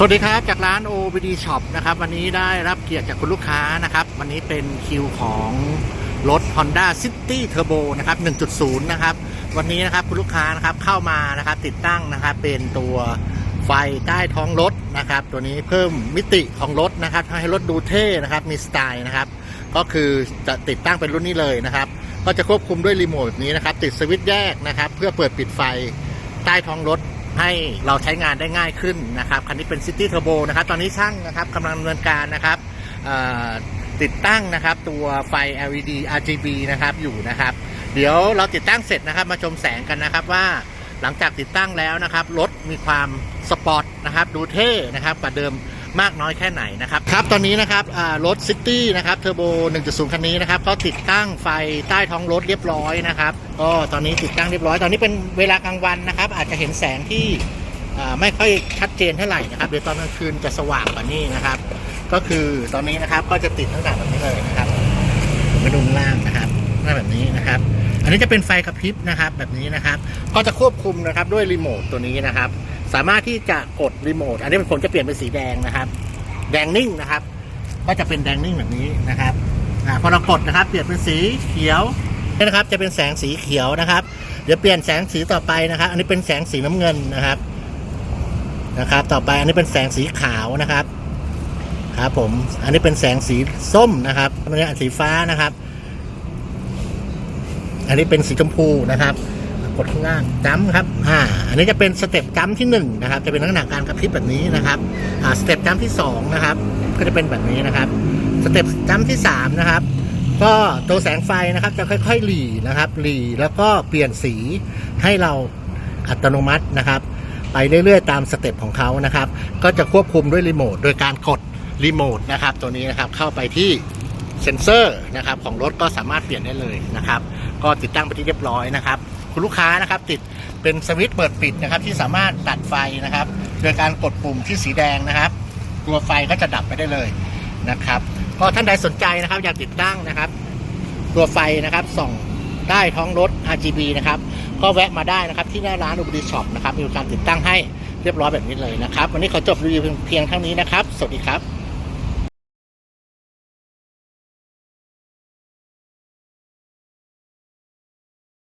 สวัสดีครับ จากร้าน OBD Shop นะครับ วันนี้ได้รับเกียรติจากคุณลูกค้านะครับ วันนี้เป็นคิวของรถ Honda City Turbo นะครับ 1.0 นะครับ วันนี้นะครับคุณลูกค้านะครับเข้ามานะครับติดตั้งนะครับเป็นตัวไฟใต้ท้องรถนะครับ ตัวนี้เพิ่มมิติของรถนะครับให้รถดูเท่นะครับมีสไตล์นะครับ ก็คือจะติดตั้งเป็นรุ่นนี้เลยนะครับ ก็จะควบคุมด้วยรีโมทนี้นะครับ ติดสวิตช์แยกนะครับ เพื่อเปิดปิดไฟใต้ท้องรถ ให้เราใช้งานได้ง่ายขึ้นนะครับ คันนี้เป็น City Turbo นะครับ ตอนนี้ช่างนะครับกำลังดำเนินการนะครับติดตั้งนะครับตัวไฟ LED RGB นะครับอยู่นะครับ เดี๋ยวเราติดตั้งเสร็จนะครับ มาชมแสงกันนะครับว่าหลังจากติดตั้งแล้วนะครับรถมีความสปอร์ตนะครับ ดูเท่นะครับกว่าเดิม มากน้อยแค่ไหนนะครับครับตอนนี้นะครับรถ City นะครับเทอร์โบ 1.0 คันนี้นะครับก็ติดตั้งไฟใต้ท้องรถเรียบร้อยนะครับก็ตอนนี้ติดตั้งเรียบร้อย ตอนนี้เป็นเวลากลางวันนะครับ อาจจะเห็นแสงที่ไม่ค่อยชัดเจนเท่าไหร่นะครับเดี๋ยวตอนกลางคืนจะสว่างกว่านี้นะครับ ก็คือตอนนี้นะครับก็จะติดตั้งแต่แบบนี้เลยนะครับมาดูข้างล่างนะครับหน้าแบบนี้นะครับ อันนี้จะเป็นไฟกระพริบนะครับแบบนี้นะครับ ก็จะควบคุมนะครับด้วยรีโมทตัวนี้นะครับ สามารถที่จะกดรีโมทอันนี้ผมจะเปลี่ยนเป็นสีแดงนะครับ แดงนิ่งนะครับ ก็จะเป็นแดงนิ่งแบบนี้นะครับอพอเรากดนะครับ เปลี่ยนเป็นสีเขียวนี่นะครับ จะเป็นแสงสีเขียวนะครับ เดี๋ยวเปลี่ยนแสงสีต่อไปนะครับ อันนี้เป็นแสงสีน้ำเงินนะครับนะครับ ต่อไปอันนี้เป็นแสงสีขาวนะครับครับผมอันนี้เป็นแสงสีส้มนะครับอันนี้สีฟ้านะครับ อันนี้เป็นสีชมพูนะครับ กดข้างล่างจัมครับอ่าอันนี้จะเป็นสเต็ปจัมที่หนึ่งนะครับจะเป็นลักษณะการกระพริบแบบนี้นะครับอ่าสเต็ปจัมที่สองนะครับก็จะเป็นแบบนี้นะครับสเต็ปจัมที่สามนะครับก็ตัวแสงไฟนะครับจะค่อยๆหลีนะครับหลีแล้วก็เปลี่ยนสีให้เราอัตโนมัตินะครับ ไปเรื่อยๆตามสเต็ปของเขานะครับ ก็จะควบคุมด้วยรีโมทโดยการกดรีโมทนะครับ ตัวนี้นะครับเข้าไปที่เซ็นเซอร์นะครับของรถก็สามารถเปลี่ยนได้เลยนะครับ ก็ติดตั้งไปที่เรียบร้อยนะครับ คุณลูกค้านะครับ ติดเป็นสวิตช์เปิดปิดนะครับ ที่สามารถตัดไฟนะครับ โดยการกดปุ่มที่สีแดงนะครับ ตัวไฟก็จะดับไปได้เลยนะครับ ก็ท่านใดสนใจนะครับอยากติดตั้งนะครับ ตัวไฟนะครับส่องใต้ท้องรถ RGB นะครับ ก็แวะมาได้นะครับที่หน้าร้านอุบดีช็อปนะครับมีการติดตั้งให้เรียบร้อยแบบนี้เลยนะครับ วันนี้ขอจบรีวิวเพียงเท่านี้นะครับ สวัสดีครับ